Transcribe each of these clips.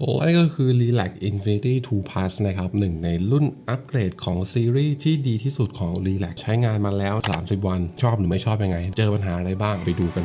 โอ้นี่ก็คือ Relax Infinity 2 Plus นะครับหนึ่งในรุ่นอัปเกรดของซีรีส์ที่ดีที่สุดของ Relax ใช้งานมาแล้ว 30 วัน ชอบหรือไม่ชอบยังไง เจอปัญหาอะไรบ้างไปดูกัน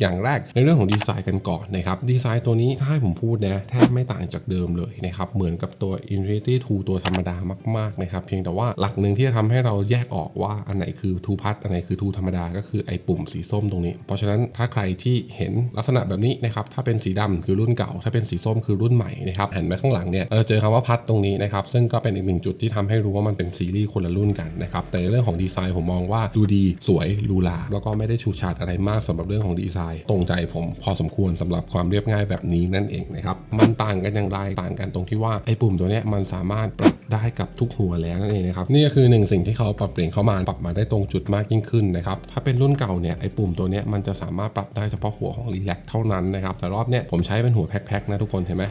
อย่างแรกในเรื่องของดีไซน์กันก่อนนะครับดีไซน์ตัวนี้ถ้าให้ผมพูดนะแทบไม่ต่างจากเดิมเลยนะครับเหมือนกับตัว Infinity 2 ตัวธรรมดามากๆนะครับเพียงแต่ว่าหลักหนึ่งที่จะทำให้เราแยกออกว่าอันไหนคือ 2 พัทอันไหนคือ 2 ธรรมดา ก็คือไอ้ปุ่มสีส้มตรงนี้ เพราะฉะนั้นถ้าใครที่เห็นลักษณะแบบนี้นะครับถ้าเป็นสีดำคือรุ่นเก่า ถ้าเป็นสีส้มคือรุ่นใหม่นะครับหันไปข้างหลังเนี่ยเราเจอคำว่าพัทตรงนี้นะครับซึ่งก็เป็นอีกหนึ่งจุดที่ทำให้รู้ว่ามันเป็นซีรีส์คนละรุ่นกันนะครับแต่ในเรื่องของดีไซน์ผมมองว่าดูดีสวยหรูหราแล้วก็ไม่ได้ชูชาดอะไรมากสำหรับเรื่องของดีไซน์ตรงใจผม พอสมควรสำหรับความเรียบง่ายแบบนี้นั่นเองนะครับมันต่างกันอย่างไรต่างกันตรงที่ว่าไอ้ปุ่มตัวนี้มันสามารถปรับได้กับทุกหัวแล้วนั่นเองนะครับนี่ก็คือหนึ่งสิ่งที่เขาปรับเปลี่ยนเข้ามาปรับมาได้ตรงจุดมากยิ่งขึ้นนะครับถ้าเป็นรุ่นเก่าเนี่ยไอ้ปุ่มตัวนี้มันจะสามารถปรับได้เฉพาะหัวของรีแลกเท่านั้นนะครับแต่รอบเนี้ยผมใช้เป็นหัวแพ็คๆนะทุกคนเห็นไหม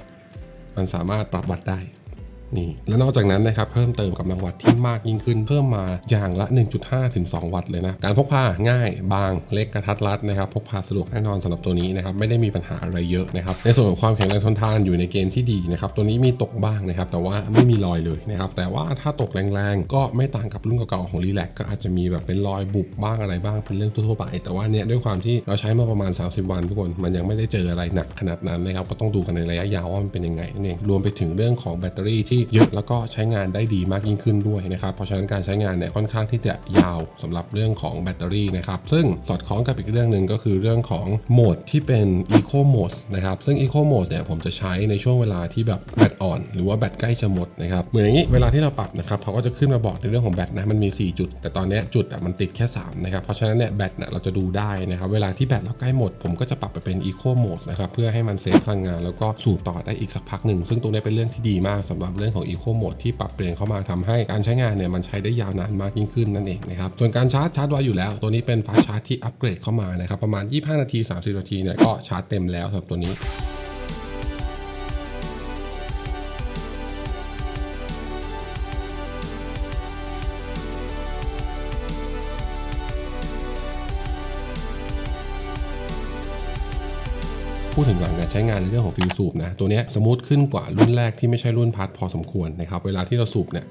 มันสามารถปรับวัดได้ นี่และนอกจากนั้นนะครับเพิ่มเติมกำลังวัตที่มากยิ่งขึ้น เพิ่มมาอย่างละ 1.5 ถึง 2 วัตต์เลยนะ การพกพาง่ายบางเล็กกระทัดรัดนะครับพกพาสะดวกแน่นอนสำหรับตัวนี้นะครับไม่ได้มีปัญหาอะไรเยอะนะครับในส่วนของความแข็งแรงทนทานอยู่ในเกณฑ์ที่ดีนะครับตัวนี้มีตกบ้างนะครับแต่ว่าไม่มีรอยเลยนะครับแต่ว่าถ้าตกแรงๆ ก็ไม่ต่างกับรุ่นเก่าๆของรีแลกก็อาจจะมีแบบเป็นรอยบุบบ้างอะไรบ้างเป็นเรื่องทั่วไป แต่ว่าเนี่ยด้วยความที่เราใช้มาประมาณ 30 วันทุกคนมันยังไม่ได้เจออะไรหนักขนาดนั้นนะครับก็ต้องดูกันในระยะยาวว่ามันเป็นยังไงนั่นเองรวมไปถึงเรื่องของแบตเตอรี่ที่เยอะแล้วก็ใช้งานได้ดีมากยิ่งขึ้นด้วยนะครับ เพราะฉะนั้นการใช้งานเนี่ยค่อนข้างที่จะยาวสำหรับเรื่องของแบตเตอรี่นะครับ ซึ่งสอดคล้องกับอีกเรื่องหนึ่งก็คือเรื่องของโหมดที่เป็น Eco Mode นะครับ ซึ่ง Eco Mode เนี่ยผมจะใช้ในช่วงเวลาที่แบบแบตอ่อน หรือว่าแบตใกล้จะหมดนะครับ เหมือนอย่างนี้เวลาที่เราปรับนะครับเขาก็จะขึ้นมาบอกในเรื่องของแบตนะมันมี 4 จุด แต่ตอนนี้จุดอะมันติดแค่3นะครับเพราะฉะนั้นเนี่ยแบตเนี่ยเราจะดูได้นะครับเวลาที่แบตเราใกล้หมด ผมก็จะปรับไปเป็น Eco Mode นะครับเพื่อให้มันเซฟพลังงาน แล้วก็สูบต่อได้อีกสักพักหนึ่งซึ่งตรงนี้เป็นเรื่องที่ดีมากสำหรับเรื่องของ Eco Mode ที่ปรับเปลี่ยนเข้ามาทำให้การใช้งานเนี่ยมันใช้ได้ยาวนานมากยิ่งขึ้นนั่นเองนะครับส่วนการชาร์จชาร์จไว้อยู่แล้ว ตัวนี้เป็นฟ้าชาร์จที่อัปเกรดเข้ามานะครับประมาณ 25 นาที 30 นาทีเนี่ยก็ชาร์จเต็มแล้วสำหรับตัวนี้ ดถึงหลังการใช้งานในเรื่องของฟิลสูบนะตัวนี้สมูทขึ้นกว่ารุ่นแรกที่ไม่ใช่รุ่นพัดพอสมควรนะครับเวลาที่เราสูบเนี่ย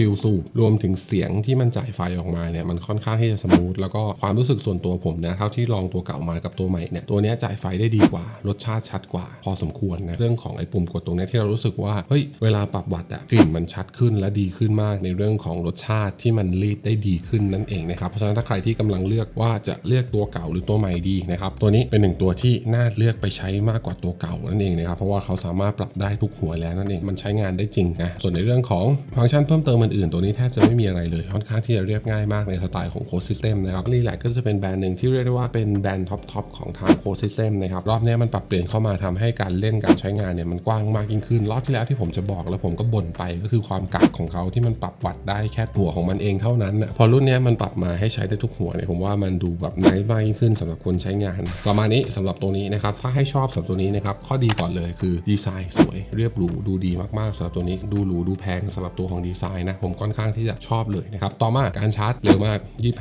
ฟิลสูบรวมถึงเสียงที่มันจ่ายไฟออกมาเนี่ยมันค่อนข้างที่จะสมูทแล้วก็ความรู้สึกส่วนตัวผมนะเท่าที่ลองตัวเก่ามากับตัวใหม่เนี่ยตัวนี้จ่ายไฟได้ดีกว่า รสชาติชัดกว่า พอสมควรนะเรื่องของไอ้ปุ่มกดตรงเนี้ยที่เรารู้สึกว่าเฮ้ยเวลาปรับวัตต์อะกลิ่นมันชัดขึ้นและดีขึ้นมากในเรื่องของรสชาติที่มันรีดได้ดีขึ้นนั่นเองนะครับเพราะฉะนั้นถ้าใครที่กำลังเลือกว่าจะเลือกตัวเก่าหรือตัวใหม่ดีนะครับตัวนี้เป็นหนึ่งตัวที่น่าเลือกไปใช้มากกว่าตัวเก่านั่นเองนะครับเพราะว่าเขาสามารถปรับได้ทุกหัวแล้วนั่นเองมันใช้งานได้จริงนะส่วนในเรื่องของฟังก์ชันเพิ่มเติมอื่นตัวนี้แทบจะไม่มีอะไรเลย ค่อนข้างที่จะเรียบง่ายมากในสไตล์ของโค้ดซิสเต็มนะครับรีแลกก็จะเป็นแบรนด์หนึ่งที่เรียกได้ว่าเป็นแบรนด์ท็อปทอปของทางโค้ดซิสเต็มนะครับรอบนี้มันปรับเปลี่ยนเข้ามาทำให้การเล่นการใช้งานเนี่ยมันกว้างมากยิ่งขึ้นรอบที่แล้วที่ผมจะบอกแล้วผมก็บ่นไปก็คือความกักของเขาที่มันปรับวัดได้แค่หัวของมันเองเท่านั้นนะพอรุ่นนี้มันปรับมาให้ใช้ได้ทุกหัวเนี่ยผมว่ามันดูแบบไนท์มากยิ่งขึ้นสำหรับคนใช้งานประมาณนี้สำหรับตัวนี้นะครับถ้าให้ชอบสำหรับตัวนี้นะครับข้อดีก่อนเลยคือดีไซน์สวยเรียบหรูดูดีมากๆสำหรับตัวนี้ดูหรูดูแพงสำหรับตัวของดีไซน์นะผมค่อนข้างที่จะชอบเลยนะครับต่อมาการชาร์จเร็วมาก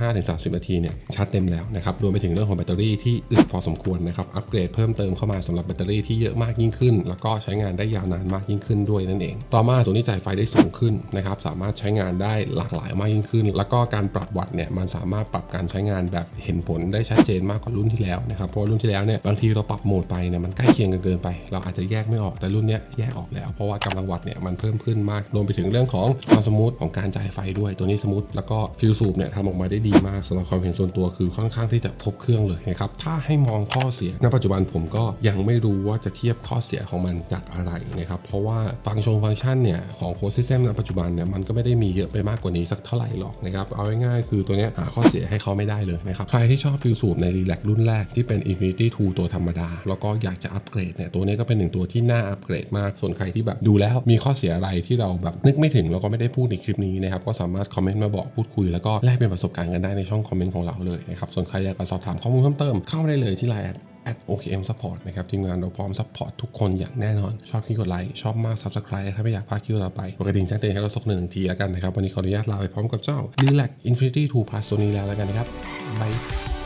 25-30 นาทีเนี่ยชาร์จเต็มแล้วนะครับรวมไปถึงเรื่องของแบตเตอรี่ที่อึดพอสมควรนะครับอัปเกรดเพิ่มเติมเข้ามาสำหรับแบตเตอรี่ที่เยอะมากยิ่งขึ้น แล้วก็ใช้งานได้ยาวนานมากยิ่งขึ้นด้วยนั่นเอง ต่อมาตัวนี้จ่ายไฟได้สูงขึ้นนะครับสามารถใช้งานได้หลากหลายมากยิ่งขึ้น แล้วก็การปรับวัตต์เนี่ยมันสามารถปรับการใช้งานแบบเห็นผลได้ชัดเจนมากกว่ารุ่นที่แล้วนะครับเพราะรุ่นที่แล้วเนี่ยบางทีเราปรับโหมดไปเนี่ยมันใกล้เคียงกันเกินไป เราอาจจะแยกไม่ออกแต่รุ่นเนี้ยแยกออกแล้ว เพราะว่ากำลังวัตต์เนี่ยมันเพิ่มขึ้นมากรวมไปถึงเรื่องของความสมทของการจ่ายไฟด้วยตัวนี้สมูทแล้วก็ฟิลสูบเนี่ยทำออกมาได้ดีมากสำหรับความเห็นส่วนตัวคือค่อนข้างที่จะครบเครื่องเลยนะครับถ้าให้มองข้อเสียณปัจจุบันผมก็ยังไม่รู้ว่าจะเทียบข้อเสียของมันจากอะไรนะครับเพราะว่าฟังก์ชงฟังก์ชันเนี่ยของโค้ดซิสเต็มณปัจจุบันเนี่ยมันก็ไม่ได้มีเยอะไปมากกว่านี้สักเท่าไหร่หรอกนะครับเอาง่ายๆคือตัวเนี้ยหาข้อเสียให้เขาไม่ได้เลยนะครับใครที่ชอบฟิลสูบในรีแลกรุ่นแรกที่เป็น Infinity 2ตัวธรรมดา แล้วก็อยากจะอัปเกรดเนี่ยตัวนี้ก็เป็นหนึ่งตัวที่น่าอัปเกรดมากส่วนใครที่แบบดูแล้วมีข้อเสียอะไรที่เราแบบนึกไม่ถึงแล้วก็ไม่ได้พูดในคลิปนี้นะครับก็สามารถคอมเมนต์มาบอกพูดคุยแล้วก็แลกเปลี่ยนประสบการณ์กันได้ในช่องคอมเมนต์ของเราเลยนะครับส่วนใครอยากจะสอบถามข้อมูลเพิ่มเติมเข้ามาได้เลยที่ไลน์ at OKM Support นะครับทีมงานเราพร้อม support ทุกคนอย่างแน่นอน ชอบคลิกกดไลค์ชอบมาก subscribe ถ้าไม่อยากพลาดคลิปต่อไปกดกระดิ่งแจ้งเตือนให้เราสักหนึ่งทีแล้วกันนะครับ วันนี้ขออนุญาตลาไปพร้อมกับเจ้า Relax Infinity 2 Plus ตัวนี้แล้วแล้วกันนะครับบาย